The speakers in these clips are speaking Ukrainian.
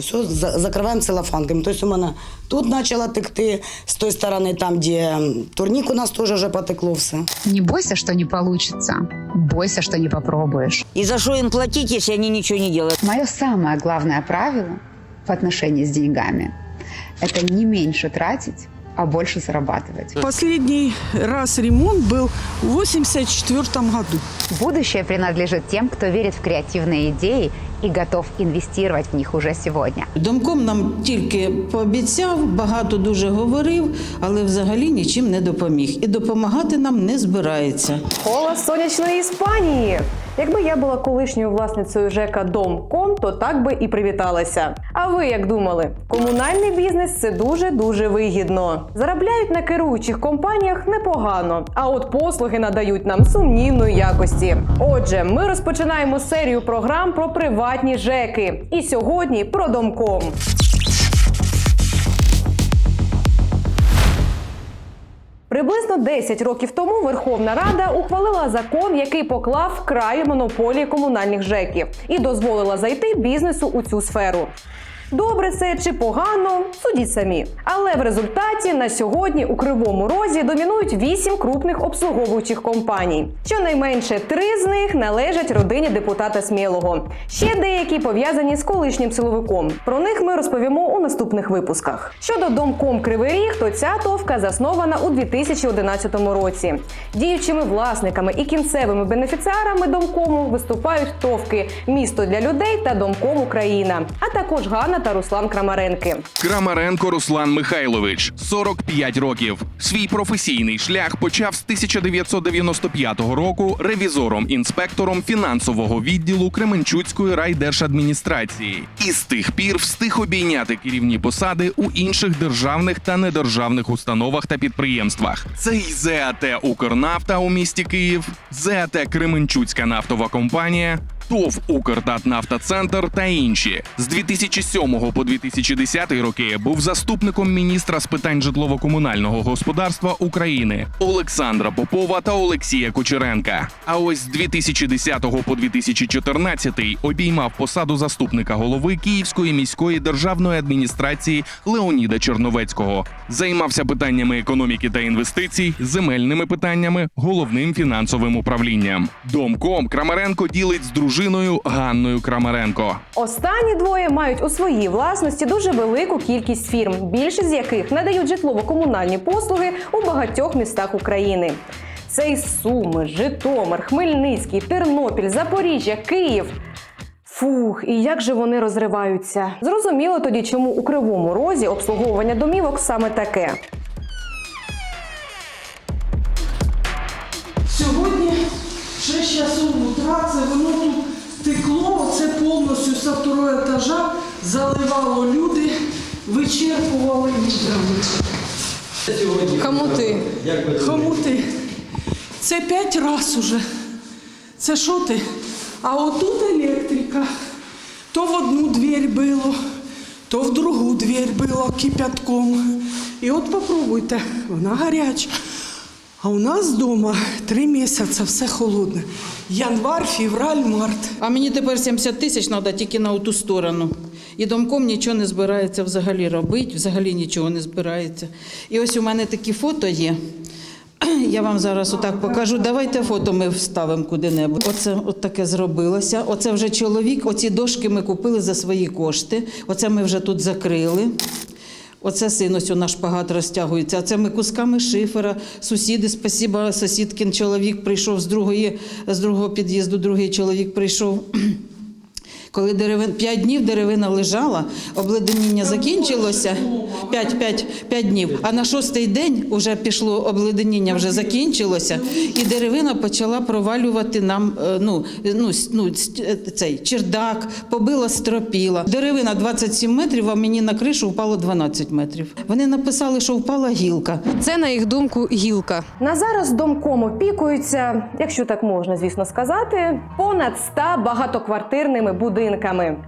Все за- закриваємо целофанками. Тобто у мене тут почало текти, з тої сторони, там, де турнік у нас теж вже потекло все. Не бойся, что не получится. Бойся, что не попробуешь. И за что им платить, если они ничего не делают? Мое самое главное правило в отношении с деньгами – это не меньше тратить, а больше зарабатывать. Последний раз ремонт был в 84 году. Будущее принадлежит тем, кто верит в креативные идеи и готов инвестировать в них уже сегодня. Домком нам тільки пообіцяв, багато дуже говорив, але взагалі нічим не допоміг. І допомагати нам не збирається. Голос сонячної Іспанії. Якби я була колишньою власницею ЖЕКа Домком, то так би і привіталася. А ви як думали? Комунальний бізнес це дуже дуже вигідно. Заробляють на керуючих компаніях непогано, а от послуги надають нам сумнівної якості. Отже, ми розпочинаємо серію програм про приватні ЖЕКи. І сьогодні про Домком. Приблизно 10 років тому Верховна Рада ухвалила закон, який поклав край монополії комунальних ЖЕКів і дозволила зайти бізнесу у цю сферу. Добре це чи погано, судіть самі. Але в результаті на сьогодні у кривому розі домінують вісім крупних обслуговуючих компаній. Щонайменше три з них належать родині депутата Смілого. Ще деякі пов'язані з колишнім силовиком. Про них ми розповімо у наступних випусках. Щодо домком Кривий Ріг, то ця товка заснована у 2011 році. Діючими власниками і кінцевими бенефіціарами домкому виступають товки Місто для людей та домком Україна, а також Ганна та Руслан Крамаренки. Крамаренко Руслан Михайлович, 45 років. Свій професійний шлях почав з 1995 року ревізором-інспектором фінансового відділу Кременчуцької райдержадміністрації. І з тих пір встиг обійняти керівні посади у інших державних та недержавних установах та підприємствах. Це й ЗАТ Укрнафта у місті Київ, ЗАТ Кременчуцька нафтова компанія. ТОВ «Укртатнафтоцентр» та інші з 2007 по 2010 роки був заступником міністра з питань житлово-комунального господарства України Олександра Попова та Олексія Кучеренка. А ось з 2010 по 2014 обіймав посаду заступника голови Київської міської державної адміністрації Леоніда Черновецького. Займався питаннями економіки та інвестицій, земельними питаннями, головним фінансовим управлінням. Домком Крамаренко ділить з дружиною Ганною Крамаренко. Останні двоє мають у своїй власності дуже велику кількість фірм, більшість з яких надають житлово-комунальні послуги у багатьох містах України. Це і Суми, Житомир, Хмельницький, Тернопіль, Запоріжжя, Київ. Фух, і як же вони розриваються? Зрозуміло тоді, чому у кривому розі обслуговування домівок саме таке. Сьогодні 6 часов утра, це воно тут текло, це повністю з второго етажа заливало люди, вичерпували відрами. Хомути. Хомути. Це п'ять раз уже. Це що ти? А отут електрика. То в одну дверь було, то в другу дверь було кипятком. І от попробуйте, вона гаряча. А у нас вдома три місяці все холодне. Январ, февраль, март. А мені тепер 70 тисяч треба тільки на ту сторону. І домком нічого не збирається взагалі робити, взагалі нічого не збирається. І ось у мене такі фото є. Я вам зараз отак покажу. Давайте фото ми вставимо куди-небудь. Оце от таке зробилося. Оце вже чоловік. Оці дошки ми купили за свої кошти. Оце ми вже тут закрили. Оце син, ось наш шпагат розтягується. А це ми кусками шифера. Сусіди, спасіба, сусідкин чоловік прийшов з другої, з другого під'їзду, другий чоловік прийшов. Коли деревин, 5 днів деревина лежала, обледеніння закінчилося 5, 5, 5 днів. А на шостий день вже пішло обледеніння, вже закінчилося, і деревина почала провалювати нам е, ну, ну, ну, е, цей чердак, побила стропіла. Деревина 27 метрів, а мені на кришу впало 12 метрів. Вони написали, що впала гілка. Це, на їх думку, гілка. На зараз домком опікуються, якщо так можна, звісно сказати, понад 100 багатоквартирними будинками.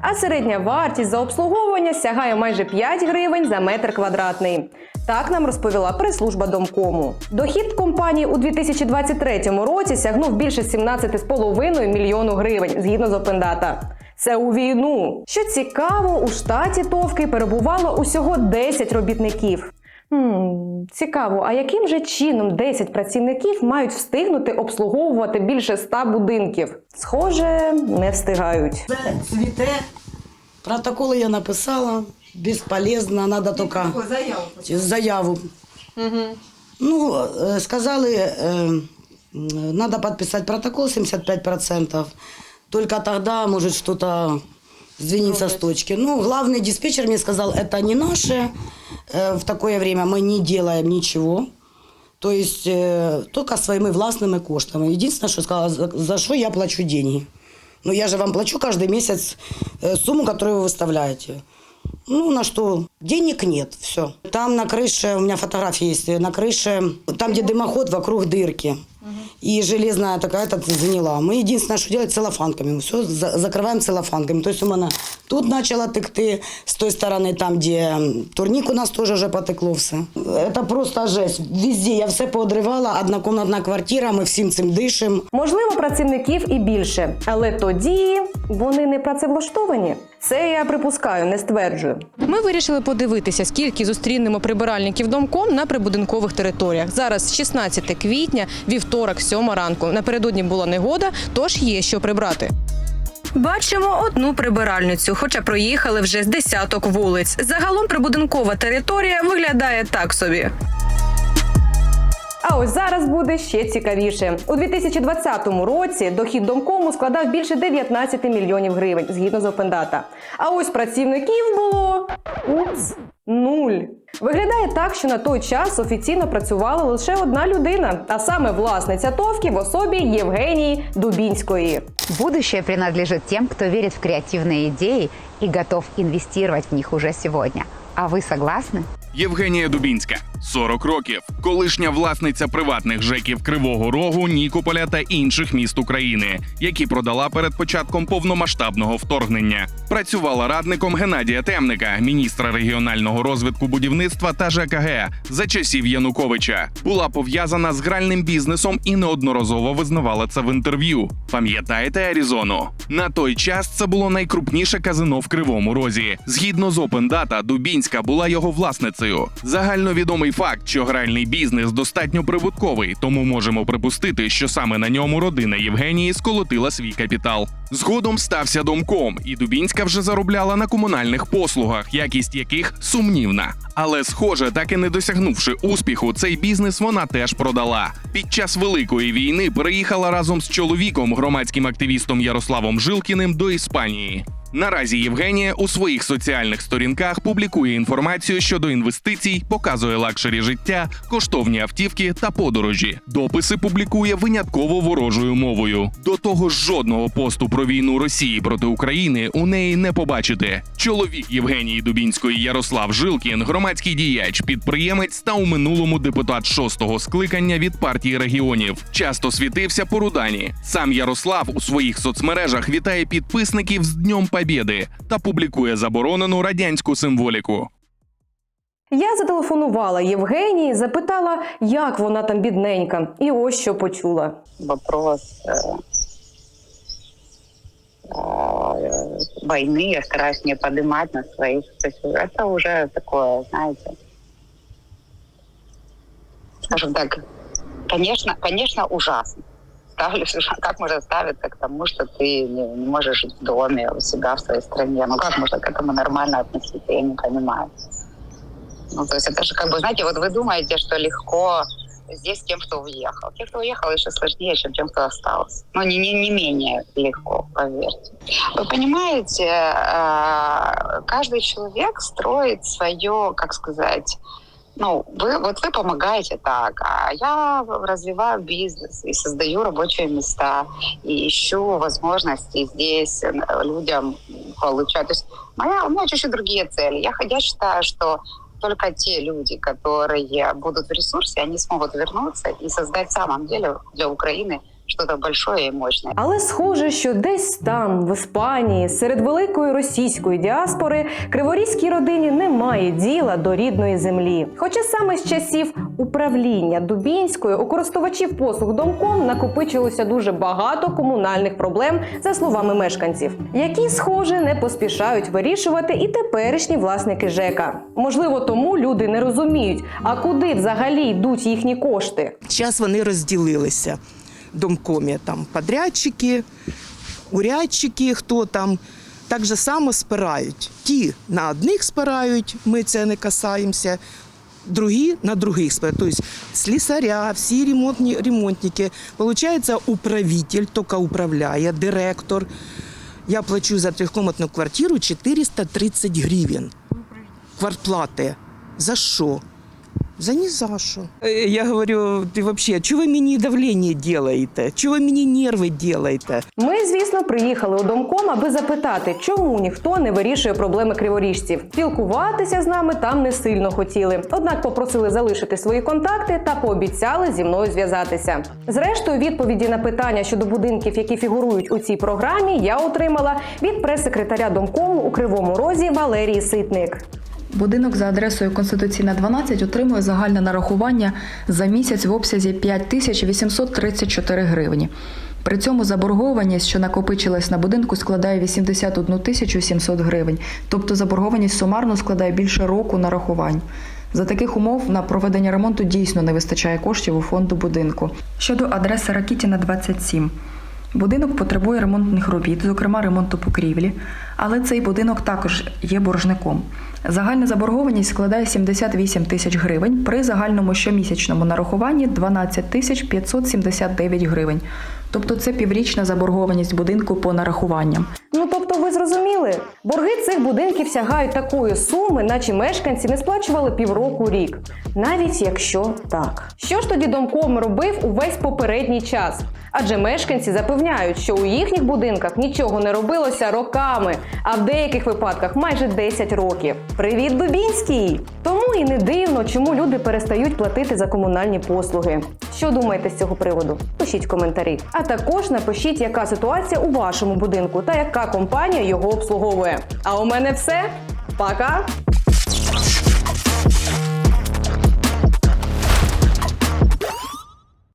А середня вартість за обслуговування сягає майже 5 гривень за метр квадратний. Так нам розповіла прес-служба домкому. Дохід компанії у 2023 році сягнув більше 17,5 мільйону гривень згідно з Опендата. Це у війну. Що цікаво, у штаті Товки перебувало усього 10 робітників. Хм, цікаво, а яким же чином 10 працівників мають встигнути обслуговувати більше 100 будинків? Схоже, не встигають. Це цвіте. Протоколи я написала. Безполезно, надо только заяву. заяву. Ну, э, сказали, надо подписать протокол 75%. Только тогда может что-то сдвинется с точки. Ну, главный диспетчер мне сказал, это не наше. Э, В такое время мы не делаем ничего. То есть э, только своими властными коштами. Единственное, что сказала, за, что я плачу деньги. Ну, я же вам плачу каждый месяц э, сумму, которую вы выставляете. Ну, на что? Денег нет, все. Там на крыше, у меня фотографии есть, на крыше, там, где дымоход, вокруг дырки. И железная такая-то заняла. Мы единственное, что делать целлофанками. Все закрываем целлофанками. То есть у мене тут начало текти, с той стороны, там, где турник у нас тоже вже потекло все. Это просто жесть. Везде я все поодривала, однокомнатна квартира, ми всім цим дишимо. Можливо, працівників і більше, але тоді вони не працевлаштовані. Це я припускаю, не стверджую. Ми вирішили подивитися, скільки зустрінемо прибиральників домком на прибудинкових територіях. Зараз 16 квітня, вівторок, 7 ранку. Напередодні була негода, тож є що прибрати. Бачимо одну прибиральницю, хоча проїхали вже з десяток вулиць. Загалом прибудинкова територія виглядає так собі. А ось зараз буде ще цікавіше. У 2020 році дохід домкому складав більше 19 мільйонів гривень згідно з Опендата. А ось працівників було упс, нуль. Виглядає так, що на той час офіційно працювала лише одна людина, а саме власниця товки в особі Євгенії Дубінської. Будущее принадлежит тем, кто верит в креативные идеи и готов инвестировать в них уже сегодня. А вы согласны? Євгенія Дубінська 40 років, колишня власниця приватних жеків Кривого Рогу, Нікополя та інших міст України, які продала перед початком повномасштабного вторгнення. Працювала радником Геннадія Темника, міністра регіонального розвитку будівництва та ЖКГ за часів Януковича. Була пов'язана з гральним бізнесом і неодноразово визнавала це в інтерв'ю. Пам'ятаєте Арізону? На той час це було найкрупніше казино в Кривому Розі. Згідно з OpenData, Дубінська була його власницею. Загальновідомий факт, що гральний бізнес достатньо прибутковий, тому можемо припустити, що саме на ньому родина Євгенії сколотила свій капітал. Згодом стався домком, і Дубінська вже заробляла на комунальних послугах, якість яких сумнівна. Але, схоже, так і не досягнувши успіху, цей бізнес вона теж продала. Під час великої війни переїхала разом з чоловіком, громадським активістом Ярославом Жилкіним, до Іспанії. Наразі Євгенія у своїх соціальних сторінках публікує інформацію щодо інвестицій, показує лакшері життя, коштовні автівки та подорожі. Дописи публікує винятково ворожою мовою. До того ж, жодного посту про війну Росії проти України у неї не побачите. Чоловік Євгенії Дубінської Ярослав Жилкін, громадський діяч, підприємець та у минулому депутат шостого скликання від партії регіонів. Часто світився по Рудані. Сам Ярослав у своїх соцмережах вітає підписників з Днем Побєди та публікує заборонену радянську символіку. Я зателефонувала Євгенії, запитала, як вона там бідненька, і ось що почула. вопрос э, э, войны я стараюсь не поднимать на своих. То есть это уже такое, знаете, скажем так, конечно, конечно, ужасно. Ставлю, как можно ставиться к тому, что ты не, не можешь жить в доме у себя в своей стране? Ну как можно к этому нормально относиться? Я не понимаю. Ну, то есть это же как бы, знаете, вот вы думаете, что легко здесь тем, кто уехал. Тем, кто уехал, еще сложнее, чем тем, кто остался. Но не, не, не менее легко, поверьте. Вы понимаете, э, каждый человек строит свое, как сказать, ну, вы, вот вы помогаете так, а я развиваю бизнес и создаю рабочие места, и ищу возможности здесь э, людям получать. То есть моя, у меня чуть-чуть другие цели. Я, я считаю, что только те люди, которые будут в ресурсе, они смогут вернуться и создать в самом деле для Украины что-то большое и мощное. Але схоже, що десь там, в Іспанії, серед великої російської діаспори, криворізькій родині немає діла до рідної землі. Хоча саме з часів управління Дубінської у користувачів послуг домком накопичилося дуже багато комунальних проблем, за словами мешканців, які, схоже, не поспішають вирішувати і теперішні власники ЖЕКа. Можливо, тому люди не розуміють, а куди взагалі йдуть їхні кошти. Зараз вони розділилися домкомі. Там подрядчики, урядчики, хто там. Так же само спирають. Ті на одних спирають, ми це не касаємося, другі на других спирають. Тобто слісаря, всі ремонтні, ремонтники. Получається, управитель тільки управляє, директор. Я плачу за трьохкомнатну квартиру 430 гривень. Квартплати. За що? За ні за що. Е, Я говорю, ти взагалі, чого ви мені давлення робите? Чого ви мені нерви робите? Ми, звісно, приїхали у домком, аби запитати, чому ніхто не вирішує проблеми криворіжців. Спілкуватися з нами там не сильно хотіли. Однак попросили залишити свої контакти та пообіцяли зі мною зв'язатися. Зрештою, відповіді на питання щодо будинків, які фігурують у цій програмі, я отримала від прес-секретаря домкому у Кривому Розі Валерії Ситник. Будинок за адресою Конституційна 12 отримує загальне нарахування за місяць в обсязі 5834 гривні. При цьому заборгованість, що накопичилась на будинку, складає 81 тисячу 700 гривень. Тобто заборгованість сумарно складає більше року нарахувань. За таких умов на проведення ремонту дійсно не вистачає коштів у фонду будинку. Щодо адреси Ракітіна 27. Будинок потребує ремонтних робіт, зокрема ремонту покрівлі, але цей будинок також є боржником. Загальна заборгованість складає 78 тисяч гривень при загальному щомісячному нарахуванні 12 тисяч 579 гривень. Тобто це піврічна заборгованість будинку по нарахуванням. Зрозуміли, борги цих будинків сягають такої суми, наче мешканці не сплачували півроку рік, навіть якщо так. Що ж тоді домком робив увесь попередній час? Адже мешканці запевняють, що у їхніх будинках нічого не робилося роками, а в деяких випадках майже 10 років. Привіт, Дубінський! Тому і не дивно, чому люди перестають платити за комунальні послуги. Що думаєте з цього приводу? Пишіть коментарі. А також напишіть, яка ситуація у вашому будинку та яка компанія його обслуговує. А у мене все. Пока!